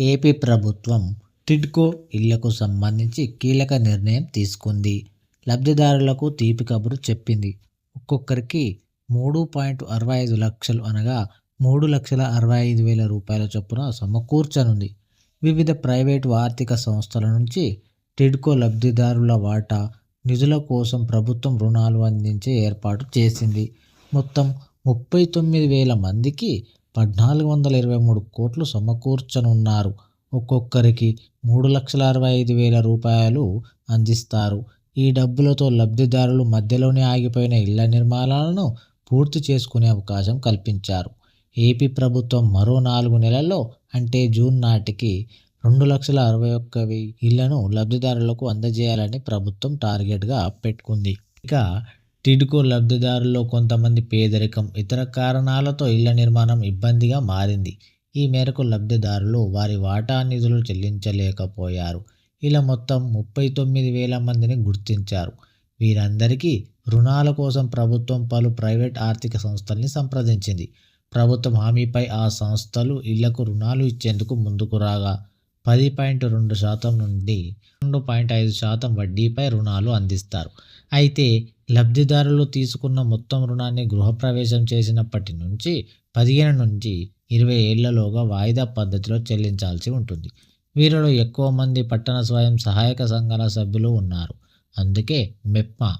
AP ప్రభుత్వం టిడ్కో ఇళ్ళకు సంబంధించి కీలక నిర్ణయం తీసుకుంది. లబ్ధిదారులకు తీపి కబురు చెప్పింది. ఒక్కొక్కరికి మూడు పాయింట్ అరవై ఐదు లక్షలు అనగా మూడు లక్షల అరవై ఐదు వేల రూపాయల చొప్పున సమకూర్చనుంది. వివిధ ప్రైవేటు ఆర్థిక సంస్థల నుంచి టిడ్కో లబ్ధిదారుల వాటా నిధుల కోసం ప్రభుత్వం రుణాలు అందించే ఏర్పాటు చేసింది. మొత్తం ముప్పై తొమ్మిది వేల మందికి పద్నాలుగు వందల ఇరవై మూడు కోట్లు సమకూర్చనున్నారు. ఒక్కొక్కరికి మూడు లక్షల అరవై ఐదు వేల రూపాయలు అందిస్తారు. ఈ డబ్బులతో లబ్ధిదారులు మధ్యలోనే ఆగిపోయిన ఇళ్ళ నిర్మాణాలను పూర్తి చేసుకునే అవకాశం కల్పించారు. ఏపీ ప్రభుత్వం మరో నాలుగు నెలల్లో అంటే జూన్ నాటికి రెండు లక్షల అరవై ఒక్క వెయ్యి ఇళ్ళను లబ్ధిదారులకు అందజేయాలని ప్రభుత్వం టార్గెట్గా పెట్టుకుంది. ఇక టిడ్కో లబ్ధిదారుల్లో కొంతమంది పేదరికం ఇతర కారణాలతో ఇళ్ళ నిర్మాణం ఇబ్బందిగా మారింది. ఈ మేరకు లబ్ధిదారులు వారి వాటా నిధులు చెల్లించలేకపోయారు. ఇలా మొత్తం ముప్పై తొమ్మిది వేల మందిని గుర్తించారు. వీరందరికీ రుణాల కోసం ప్రభుత్వం పలు ప్రైవేట్ ఆర్థిక సంస్థల్ని సంప్రదించింది. ప్రభుత్వం హామీపై ఆ సంస్థలు ఇళ్ళకు రుణాలు ఇచ్చేందుకు ముందుకు రాగా పది పాయింట్ రెండు శాతం నుండి రెండు పాయింట్ ఐదు శాతం వడ్డీపై రుణాలు అందిస్తారు. అయితే లబ్ధిదారులు తీసుకున్న మొత్తం రుణాన్ని గృహప్రవేశం చేసినప్పటి నుంచి పదిహేను నుంచి ఇరవై ఏళ్ళలోగా వాయిదా పద్ధతిలో చెల్లించాల్సి ఉంటుంది. వీరిలో ఎక్కువ మంది పట్టణ స్వయం సహాయక సంఘాల సభ్యులు ఉన్నారు. అందుకే మెప్మా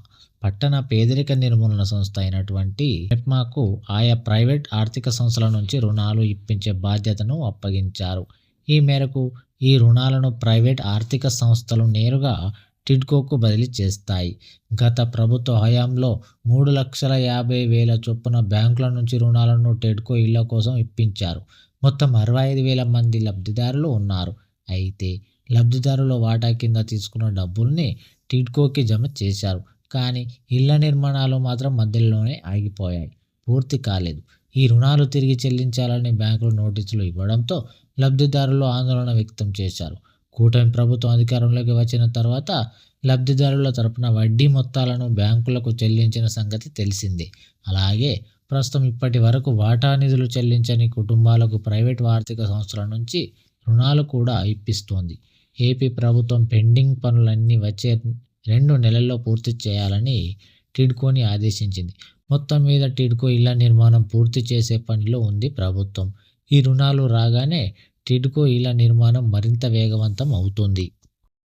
పట్టణ పేదరిక నిర్మూలన సంస్థ అయినటువంటి మెప్మాకు ఆయా ప్రైవేట్ ఆర్థిక సంస్థల నుంచి రుణాలు ఇప్పించే బాధ్యతను అప్పగించారు. ఈ మేరకు ఈ రుణాలను ప్రైవేట్ ఆర్థిక సంస్థలు నేరుగా టిడ్కోకు బదిలీ చేస్తాయి. గత ప్రభుత్వ హయాంలో మూడు లక్షల యాభై వేల చొప్పున బ్యాంకుల నుంచి రుణాలను టెడ్కో ఇళ్ళ కోసం ఇప్పించారు. మొత్తం అరవై ఐదు వేల మంది లబ్ధిదారులు ఉన్నారు. అయితే లబ్ధిదారుల వాటా కింద తీసుకున్న డబ్బుల్ని టిడ్కోకి జమ చేశారు. కానీ ఇళ్ళ నిర్మాణాలు మాత్రం మధ్యలోనే ఆగిపోయాయి. పూర్తి కాలేదు. ఈ రుణాలు తిరిగి చెల్లించాలని బ్యాంకులు నోటీసులు ఇవ్వడంతో లబ్ధిదారులు ఆందోళన వ్యక్తం చేశారు. కూటమి ప్రభుత్వం అధికారంలోకి వచ్చిన తర్వాత లబ్ధిదారుల తరపున వడ్డీ మొత్తాలను బ్యాంకులకు చెల్లించిన సంగతి తెలిసిందే. అలాగే ప్రస్తుతం ఇప్పటి వరకు వాటా నిధులు చెల్లించని కుటుంబాలకు ప్రైవేట్ ఆర్థిక సంస్థల నుంచి రుణాలు కూడా ఇప్పిస్తోంది. ఏపీ ప్రభుత్వం పెండింగ్ పనులన్నీ వచ్చే రెండు నెలల్లో పూర్తి చేయాలని టిడ్కోని ఆదేశించింది. మొత్తం మీద టిడ్కో ఇళ్ళ నిర్మాణం పూర్తి చేసే పనిలో ఉంది ప్రభుత్వం. ఈ రుణాలు రాగానే టిడ్కో ఇళ్ళ నిర్మాణం మరింత వేగవంతం అవుతుంది.